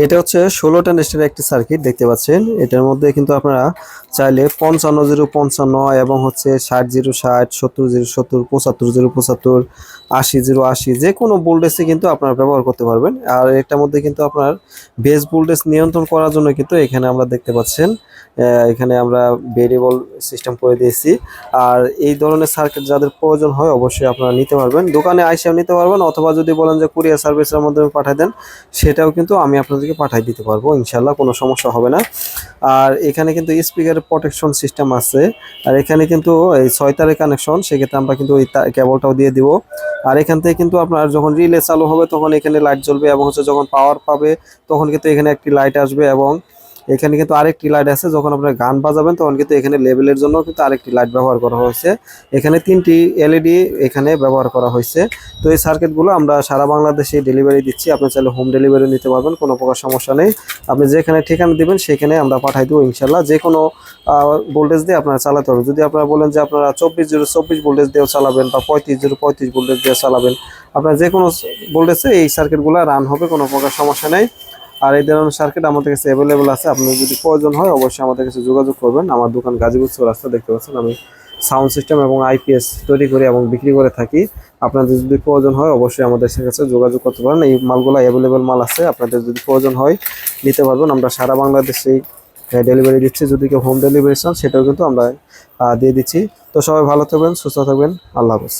এটা হচ্ছে ষোলো টেন্ডেস্টের একটি সার্কিট দেখতে পাচ্ছেন। এটার মধ্যে কিন্তু আপনারা চাইলে পঞ্চান্ন, জিরো, পঞ্চান্ন এবং হচ্ছে ষাট, জিরো, ষাট, সত্তর, জিরো, সত্তর, পঁচাত্তর, জিরো, পঁচাত্তর, আশি, জিরো, আশি, যে কোনো ভোল্টেজে কিন্তু আপনারা ব্যবহার করতে পারবেন। আর এটার মধ্যে কিন্তু আপনার বেস ভোল্টেজ নিয়ন্ত্রণ করার জন্য কিন্তু এখানে আমরা দেখতে পাচ্ছেন এখানে আমরা ভেরিয়েবল সিস্টেম করে দিয়েছি। আর এই ধরনের সার্কিট যাদের প্রয়োজন হয় অবশ্যই আপনারা নিতে পারবেন। দোকানে আইসেও নিতে পারবেন, অথবা যদি বলেন যে কুরিয়ার সার্ভিসের মাধ্যমে পাঠিয়ে দেন, সেটাও কিন্তু আমি আপনাদেরকে পাঠিয়ে দিতে পারব ইনশাল্লাহ কোনো সমস্যা হবে না। আর এখানে কিন্তু স্পিকারের প্রোটেকশন সিস্টেম আছে। আর এখানে কিন্তু এই ছয় তারের কানেকশন সেক্ষেত্রে আমরা কিন্তু ওই কেবলটাও দিয়ে দিব। আর এখান থেকে কিন্তু আপনার যখন রিলে চালু হবে, তখন এখানে লাইট জ্বলবে এবং হচ্ছে যখন পাওয়ার পাবে, তখন কিন্তু এখানে একটি লাইট আসবে এবং এখানে কিন্তু আরেকটি লাইট আছে, যখন আপনার গান বাজাবেন তখন কিন্তু এখানে লেভেলের জন্য কিন্তু আরেকটি লাইট ব্যবহার করা হয়েছে। এখানে তিনটি এলইডি এখানে ব্যবহার করা হয়েছে। তো এই সার্কিটগুলো আমরা সারা বাংলাদেশে ডেলিভারি দিচ্ছি। আপনি চাইলে হোম ডেলিভারি নিতে পারবেন, কোনো প্রকার সমস্যা নেই। আপনি যেখানে ঠিকানা দিবেন সেখানে আমরা পাঠাই দেবো ইনশাল্লাহ যে কোনো ভোল্টেজ দিয়ে আপনারা চালাতে পারবেন। যদি আপনারা বলেন যে আপনারা চব্বিশ জিরো চব্বিশ ভোল্টেজ দিয়েও চালাবেন বা পঁয়ত্রিশ জিরো পঁয়ত্রিশ ভোল্টেজ দিয়ে চালাবেন, আপনার যে কোনো ভোল্টেজে এই সার্কিটগুলো রান হবে, কোনো প্রকার সমস্যা নেই। আর এই ধরনের সার্কিট আমাদের কাছে অ্যাভেলেবেল আছে। আপনার যদি প্রয়োজন হয়, অবশ্যই আমাদের কাছে যোগাযোগ করবেন। আমার দোকান গাজীপুর রাস্তা দেখতে পাচ্ছেন আমি সাউন্ড সিস্টেম এবং আইপিএস তৈরি করি এবং বিক্রি করে থাকি। আপনাদের যদি প্রয়োজন হয়, অবশ্যই আমাদের কাছে যোগাযোগ করতে পারেন। এই মালগুলো অ্যাভেলেবেল মাল আছে। আপনাদের যদি প্রয়োজন হয়, নিতে পারবেন। আমরা সারা বাংলাদেশেই ডেলিভারি দিচ্ছি। যদি কেউ হোম ডেলিভারি চান, সেটাও কিন্তু আমরা দিয়ে দিচ্ছি। তো সবাই ভালো থাকবেন, সুস্থ থাকবেন। আল্লাহ হাফেজ।